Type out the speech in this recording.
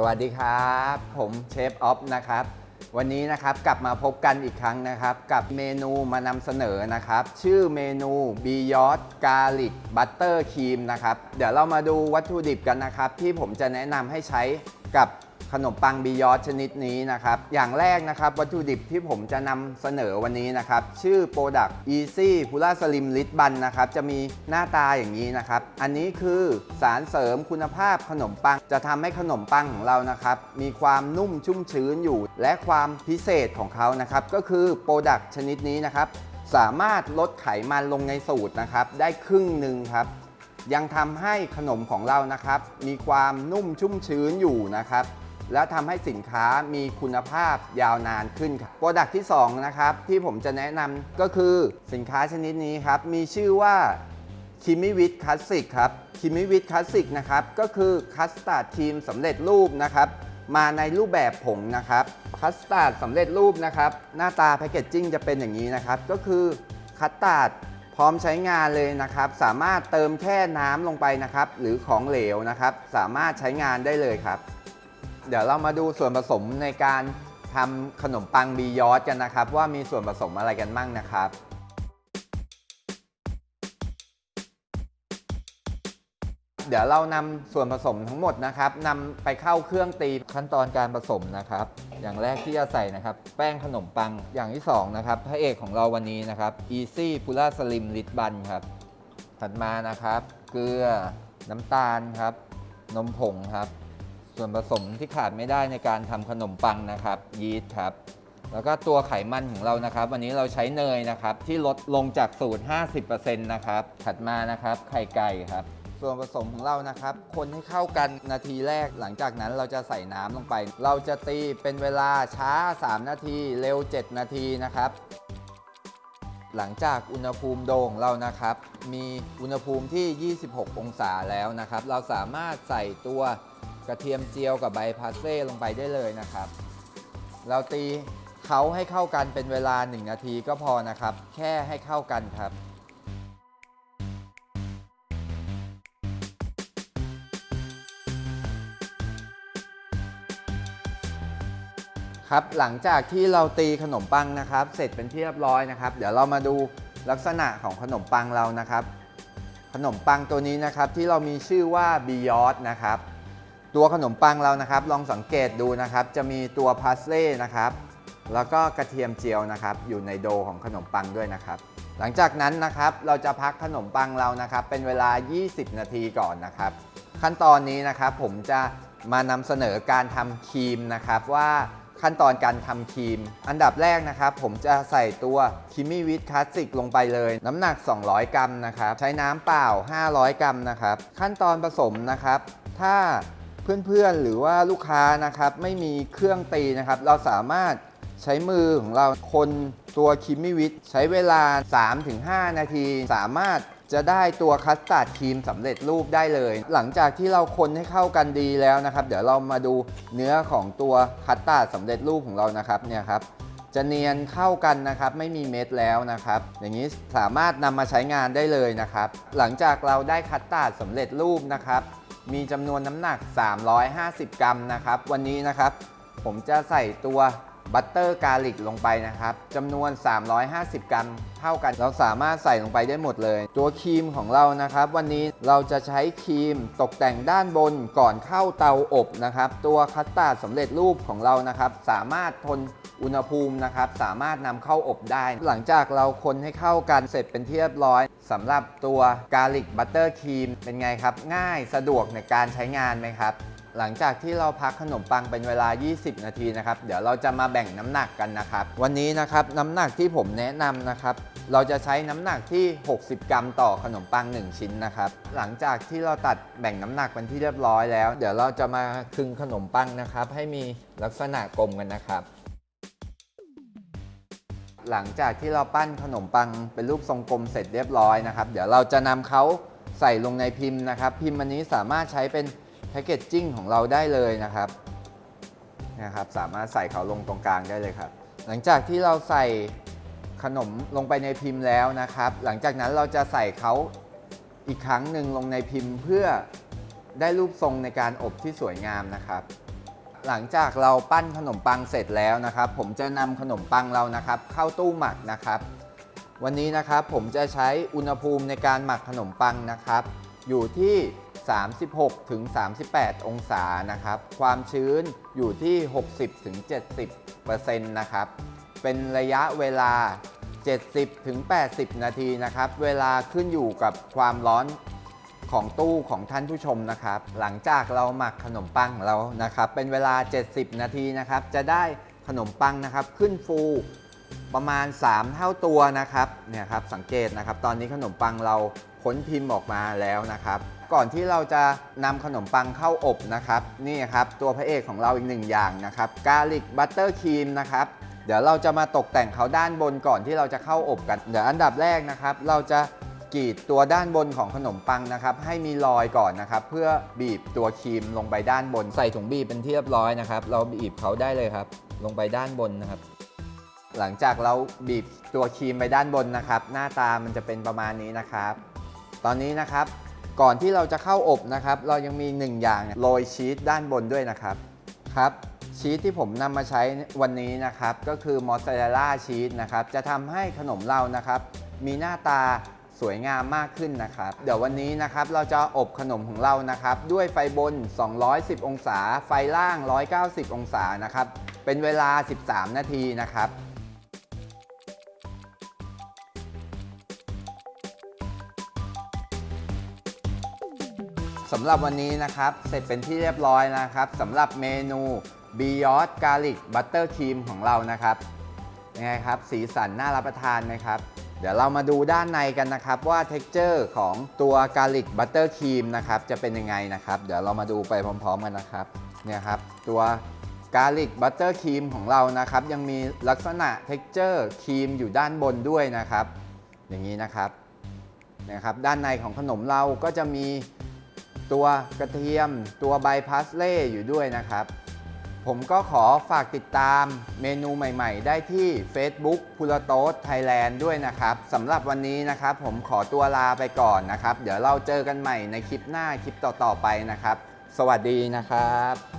สวัสดีครับ ผมเชฟออฟนะครับ วันนี้นะครับกลับมาพบกันอีกครั้งนะครับ กับเมนูมานำเสนอนะครับ ชื่อเมนู Beyond Garlic Butter Cream นะครับ เดี๋ยวเรามาดูวัตถุดิบกันนะครับ ที่ผมจะแนะนำให้ใช้กับ ขนมปังบียอดชนิดนี้นะครับ อย่างแรกนะครับวัตถุดิบที่ผมจะนำเสนอวันนี้นะครับ ชื่อ Product Easy p u l a Slim l i t Bun นะครับ จะมีหน้าตาอย่างนี้นะครับ อันนี้คือสารเสริมคุณภาพขนมปัง จะทำให้ขนมปังของเรานะครับ มีความนุ่มชุ่มชื้นอยู่ และความพิเศษของเขานะครับ ก็คือ Product ชนิดนี้นะครับ สามารถลดไขมันลงในสูตรนะครับ ได้ครึ่งหนึ่งครับยังทำให้ขนมของเรานะครับ มีความนุ่มชุ่มชื้นอยู่นะครับ และทำให้สินค้ามีคุณภาพยาวนานขึ้นครับโปรดักที่2นะครับที่ผมจะแนะนำก็คือสินค้าชนิดนี้ครับ มีชื่อว่าคิมิวิทคลาสสิกครับคิมิวิทคลาสสิกนะครับก็คือคัสตาร์ดครีมสำเร็จรูปนะครับมาในรูปแบบผงนะครับคัสตาร์ดสำเร็จรูปนะครับหน้าตาแพคเกจจิ้งจะเป็นอย่างนี้นะครับ ก็คือคัสตาร์ดพร้อมใช้งานเลยนะครับ สามารถเติมแค่น้ำลงไปนะครับ หรือของเหลวนะครับ สามารถใช้งานได้เลยครับ เดี๋ยวเรามาดูส่วนผสมในการทำขนมปังบียอดกันนะครับ ว่ามีส่วนผสมอะไรกันบ้างนะครับเดี๋ยวเรานำส่วนผสมทั้งหมดนะครับนำไปเข้าเครื่องตีขั้นตอนการผสมนะครับ อย่างแรกที่จะใส่นะครับ แป้งขนมปังอย่างที่สองนะครับพระเอกของเราวันนี้นะครับ Easy p u l a Slim l i t Bun ครับ ถัดมานะครับ เกลือน้ำตาลครับ นมผงครับ ส่วนผสมที่ขาดไม่ได้ในการทำขนมปังนะครับยีสต์ครับ แล้วก็ตัวไขมันของเรานะครับ วันนี้เราใช้เนยนะครับ ที่ลดลงจากสูตร 50%นะครับถัดมานะครับ ไข่ไก่ครับ ส่วนผสมของเรานะครับ คนให้เข้ากันนาทีแรก หลังจากนั้นเราจะใส่น้ำลงไป เราจะตีเป็นเวลาช้า 3 นาที เร็ว 7 นาทีนะครับหลังจากอุณหภูมิโดงเรานะครับ มีอุณหภูมิที่ 26 องศาแล้วนะครับ เราสามารถใส่ตัว กระเทียมเจียวกับใบพาเซ่ลงไปได้เลยนะครับ เราตีเขาให้เข้ากันเป็นเวลา 1 นาทีก็พอนะครับ แค่ให้เข้ากันครับ ครับหลังจากที่เราตีขนมปังนะครับ เสร็จเป็นที่เรียบร้อยนะครับ เดี๋ยวเรามาดูลักษณะของขนมปังเรานะครับ ขนมปังตัวนี้นะครับที่เรามีชื่อว่า b y o d นะครับ ตัวขนมปังเรานะครับ ลองสังเกตดูนะครับ จะมีตัวพาสเล่นะครับ แล้วก็กระเทียมเจียวนะครับ อยู่ในโดของขนมปังด้วยนะครับ หลังจากนั้นนะครับ เราจะพักขนมปังเรานะครับ เป็นเวลา 20 นาทีก่อนนะครับ ขั้นตอนนี้นะครับผมจะมานำเสนอการทำครีมนะครับว่าขั้นตอนการทำครีม อันดับแรกนะครับ ผมจะใส่ตัวคิมิวิทคลาสสิกลงไปเลย น้ำหนัก 200 กรัมนะครับ ใช้น้ำเปล่า 500 กรัมนะครับ ขั้นตอนผสมนะครับ ถ้า เพื่อนๆ หรือว่าลูกค้านะครับไม่มีเครื่องตีนะครับ เราสามารถใช้มือของเราคนตัวคิมมิวิทใช้เวลา 3-5 นาที สามารถจะได้ตัวคัสตาร์ดครีมสำเร็จรูปได้เลย หลังจากที่เราคนให้เข้ากันดีแล้วนะครับ เดี๋ยวเรามาดูเนื้อของตัวคัสตาร์ดสำเร็จรูปของเรานะครับเนี่ยครับจะเนียนเข้ากันนะครับ ไม่มีเม็ดแล้วนะครับ อย่างนี้สามารถนำมาใช้งานได้เลยนะครับ หลังจากเราได้คัสตาร์ดสำเร็จรูปนะครับ มีจำนวนน้ำหนัก 350 กรัมนะครับ วันนี้นะครับ ผมจะใส่ตัวบัตเตอร์กาลิกลงไปนะครับจำนวน 350 กรัมเท่ากัน เราสามารถใส่ลงไปได้หมดเลย ตัวครีมของเรานะครับ วันนี้เราจะใช้ครีมตกแต่งด้านบนก่อนเข้าเตาอบนะครับ ตัวคัสตาร์ดสำเร็จรูปของเรานะครับ สามารถทนอุณหภูมินะครับ สามารถนำเข้าอบได้ หลังจากเราคนให้เข้ากันเสร็จเป็นที่เรียบร้อย สำหรับตัวกาลิกบัตเตอร์ครีมเป็นไงครับ ง่ายสะดวกในการใช้งานไหมครับ หลังจากที่เราพักขนมปังเป็นเวลา 20 นาทีนะครับ เดี๋ยวเราจะมาแบ่งน้ำหนักกันนะครับ วันนี้นะครับน้ำหนักที่ผมแนะนำนะครับ เราจะใช้น้ำหนักที่ 60 กรัมต่อขนมปัง 1 ชิ้นนะครับ หลังจากที่เราตัดแบ่งน้ำหนักเป็นที่เรียบร้อยแล้ว เดี๋ยวเราจะมาคลึงขนมปังนะครับ ให้มีลักษณะกลมกันนะครับ หลังจากที่เราปั้นขนมปังเป็นรูปทรงกลมเสร็จเรียบร้อยนะครับ เดี๋ยวเราจะนำเขาใส่ลงในพิมพ์นะครับ พิมพ์อันนี้สามารถใช้เป็นแพคเกจจิ้งของเราได้เลยนะครับนะครับ สามารถใส่เขาลงตรงกลางได้เลยครับ หลังจากที่เราใส่ขนมลงไปในพิมพ์แล้วนะครับ หลังจากนั้นเราจะใส่เขาอีกครั้งหนึ่งลงในพิมพ์เพื่อได้รูปทรงในการอบที่สวยงามนะครับ หลังจากเราปั้นขนมปังเสร็จแล้วนะครับ ผมจะนำขนมปังเรานะครับ เข้าตู้หมักนะครับ วันนี้นะครับผมจะใช้อุณหภูมิในการหมักขนมปังนะครับ อยู่ที่ 36ถึง38 องศานะครับ ความชื้นอยู่ที่ 60ถึง70%นะครับ เป็นระยะเวลา 70ถึง80 นาทีนะครับ เวลาขึ้นอยู่กับความร้อน ของตู้ของท่านผู้ชมนะครับ หลังจากเราหมักขนมปังของเรานะครับ เป็นเวลา 70 นาทีนะครับ จะได้ขนมปังนะครับ ขึ้นฟูประมาณ 3 เท่าตัวนะครับเนี่ยครับสังเกตนะครับ ตอนนี้ขนมปังเราพ้นพิมพ์ออกมาแล้วนะครับ ก่อนที่เราจะนำขนมปังเข้าอบนะครับ นี่ครับตัวพระเอกของเราอีกหนึ่งอย่างนะครับกาลิกบัตเตอร์ครีมนะครับเดี๋ยวเราจะมาตกแต่งเขาด้านบนก่อนที่เราจะเข้าอบกัน เดี๋ยวอันดับแรกนะครับ เราจะ กรีดตัวด้านบนของขนมปังนะครับ ให้มีรอยก่อนนะครับ เพื่อบีบตัวครีมลงไปด้านบน ใส่ถุงบีบเป็นที่เรียบร้อยนะครับ เราบีบเขาได้เลยครับ ลงไปด้านบนนะครับ หลังจากเราบีบตัวครีมไปด้านบนนะครับ หน้าตามันจะเป็นประมาณนี้นะครับ ตอนนี้นะครับ ก่อนที่เราจะเข้าอบนะครับ เรายังมีหนึ่งอย่างโรยชีสด้านบนด้วยนะครับครับชีสที่ผมนำมาใช้วันนี้นะครับ ก็คือมอสซาเรลล่าชีสนะครับ จะทำให้ขนมเรานะครับ มีหน้าตา สวยงามมากขึ้นนะครับ เดี๋ยววันนี้นะครับเราจะอบขนมของเรานะครับ ด้วยไฟบน 210 องศา ไฟล่าง 190 องศานะครับ เป็นเวลา 13 นาทีนะครับสำหรับวันนี้นะครับ เสร็จเป็นที่เรียบร้อยนะครับสำหรับเมนู Beyond Garlic Butter Cream ของเรานะครับยังไงครับ สีสันน่ารับประทานไหมครับ เดี๋ยวเรามาดูด้านในกันนะครับว่า t e x t อร์ของตัว Garlic Butter Cream นะครับจะเป็นยังไงนะครับ เดี๋ยวเรามาดูไปพร้อมๆกันนะครับเนี่ยครับตัว Garlic Butter Cream ของเรานะครับ ยังมีลักษณะ t e x t อร์ครีมอยู่ด้านบนด้วยนะครับ อย่างนี้นะครับนะครับ ด้านในของขนมเราก็จะมีตัวกระเทียม ตัวใบพาสเล่อยู่ด้วยนะครับ ผมก็ขอฝากติดตามเมนูใหม่ๆ ได้ที่ Facebook พุลโตสไทยแลนด์ด้วยนะครับสำหรับวันนี้นะครับ ผมขอตัวลาไปก่อนนะครับ เดี๋ยวเราเจอกันใหม่ในคลิปหน้าคลิปต่อๆไปนะครับ สวัสดีนะครับ